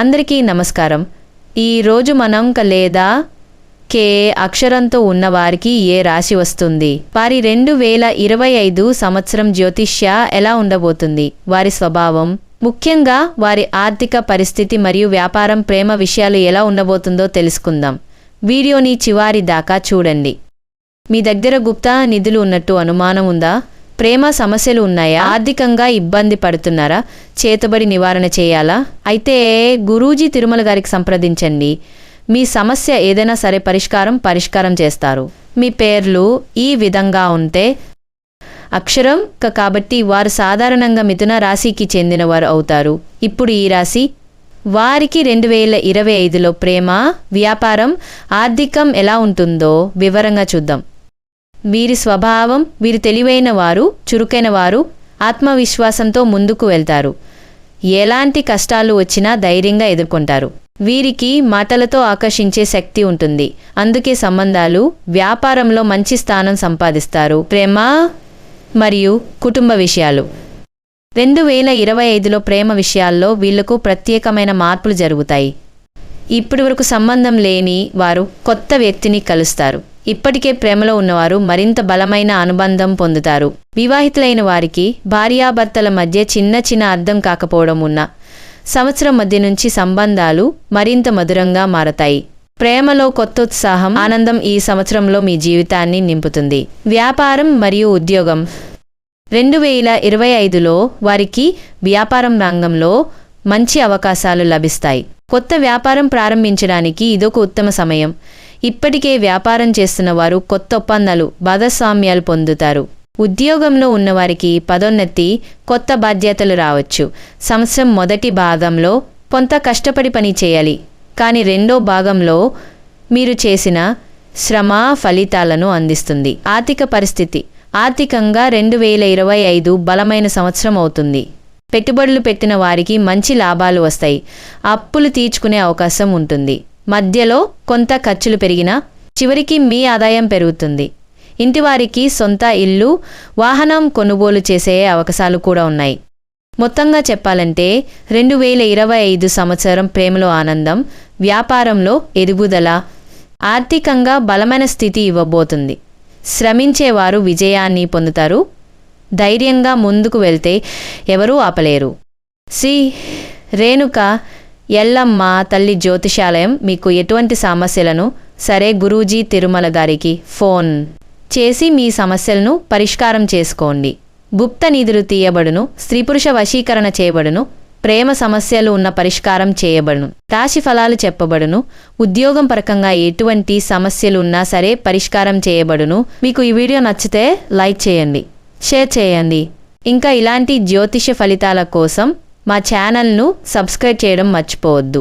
అందరికీ నమస్కారం. ఈరోజు మనం క లేదా కే. అక్షరంతో ఉన్నవారికి ఏ రాశి వస్తుంది? వారి రెండు వేల ఇరవై ఐదు సంవత్సరం జ్యోతిష్య ఎలా ఉండబోతుంది? వారి స్వభావం? ముఖ్యంగా వారి ఆర్థిక పరిస్థితి మరియు వ్యాపారం ప్రేమ విషయాలు ఎలా ఉండబోతుందో తెలుసుకుందాం. వీడియోని చివారి దాకా చూడండి. మీ దగ్గర గుప్తా నిధులు ఉన్నట్టు అనుమానం ఉందా? ప్రేమ సమస్యలు ఉన్నాయా? ఆర్థికంగా ఇబ్బంది పడుతున్నారా? చేతబడి నివారణ చేయాలా? అయితే గురూజీ తిరుమల గారికి సంప్రదించండి. మీ సమస్య ఏదైనా సరే పరిష్కారం పరిష్కారం చేస్తారు. మీ పేర్లు ఈ విధంగా ఉంటే అక్షరం క కాబట్టి వారు సాధారణంగా మిథున రాశికి చెందినవారు అవుతారు. ఇప్పుడు ఈ రాశి వారికి రెండు వేల ఇరవై ఐదులో ప్రేమ వ్యాపారం ఆర్థికం ఎలా ఉంటుందో వివరంగా చూద్దాం. వీరి స్వభావం వీరు తెలివైన వారు చురుకైన వారు ఆత్మవిశ్వాసంతో ముందుకు వెళ్తారు. ఎలాంటి కష్టాలు వచ్చినా ధైర్యంగా ఎదుర్కొంటారు. వీరికి మాటలతో ఆకర్షించే శక్తి ఉంటుంది. అందుకే సంబంధాలు వ్యాపారంలో మంచి స్థానం సంపాదిస్తారు. ప్రేమ మరియు కుటుంబ విషయాలు. రెండు వేల ఇరవై ఐదులో ప్రేమ విషయాల్లో వీళ్ళకు ప్రత్యేకమైన మార్పులు జరుగుతాయి. ఇప్పటి వరకు సంబంధం లేని వారు కొత్త వ్యక్తిని కలుస్తారు. ఇప్పటికే ప్రేమలో ఉన్నవారు మరింత బలమైన అనుబంధం పొందుతారు. వివాహితులైన వారికి భార్యాభర్తల మధ్య చిన్న చిన్న అర్థం కాకపోవడం ఉన్న సంవత్సరం మధ్య నుంచి సంబంధాలు మరింత మధురంగా మారతాయి. ప్రేమలో కొత్త ఉత్సాహం ఆనందం ఈ సంవత్సరంలో మీ జీవితాన్ని నింపుతుంది. వ్యాపారం మరియు ఉద్యోగం. రెండు వేల ఇరవై ఐదులో వారికి వ్యాపారం రంగంలో మంచి అవకాశాలు లభిస్తాయి. కొత్త వ్యాపారం ప్రారంభించడానికి ఇదొక ఉత్తమ సమయం. ఇప్పటికే వ్యాపారం చేస్తున్న వారు కొత్త ఒప్పందాలు భాగస్వామ్యాలు పొందుతారు. ఉద్యోగంలో ఉన్నవారికి పదోన్నతి కొత్త బాధ్యతలు రావచ్చు. సంవత్సరం మొదటి భాగంలో కొంత కష్టపడి పని చేయాలి. కానీ రెండో భాగంలో మీరు చేసిన శ్రమ ఫలితాలను అందిస్తుంది. ఆర్థిక పరిస్థితి. ఆర్థికంగా రెండు వేల ఇరవై ఐదు బలమైన సంవత్సరం అవుతుంది. పెట్టుబడులు పెట్టిన వారికి మంచి లాభాలు వస్తాయి. అప్పులు తీర్చుకునే అవకాశం ఉంటుంది. మధ్యలో కొంత ఖర్చులు పెరిగినా చివరికి మీ ఆదాయం పెరుగుతుంది. ఇంటివారికి సొంత ఇల్లు వాహనం కొనుగోలు చేసే అవకాశాలు కూడా ఉన్నాయి. మొత్తంగా చెప్పాలంటే రెండు వేల ఇరవై ఐదు సంవత్సరం ప్రేమలో ఆనందం వ్యాపారంలో ఎదుగుదల ఆర్థికంగా బలమైన స్థితి ఇవ్వబోతుంది. శ్రమించేవారు విజయాన్ని పొందుతారు. ధైర్యంగా ముందుకు వెళ్తే ఎవరూ ఆపలేరు. సి. రేణుక ఎల్లమ్మ తల్లి జ్యోతిషాలయం మీకు ఎటువంటి సమస్యలను? సరే గురూజీ తిరుమల గారికి ఫోన్. చేసి మీ సమస్యలను పరిష్కారం చేసుకోండి. గుప్త నిధులు తీయబడును స్త్రీ పురుష వశీకరణ చేయబడును ప్రేమ సమస్యలు ఉన్న పరిష్కారం చేయబడును రాశి ఫలాలు చెప్పబడును ఉద్యోగం పరకంగా ఎటువంటి సమస్యలు ఉన్నా సరే పరిష్కారం చేయబడును. మీకు ఈ వీడియో నచ్చితే లైక్ చేయండి షేర్ చేయండి. ఇంకా ఇలాంటి జ్యోతిష ఫలితాల కోసం మా ఛానల్ను సబ్స్క్రైబ్ చేయడం మర్చిపోవద్దు.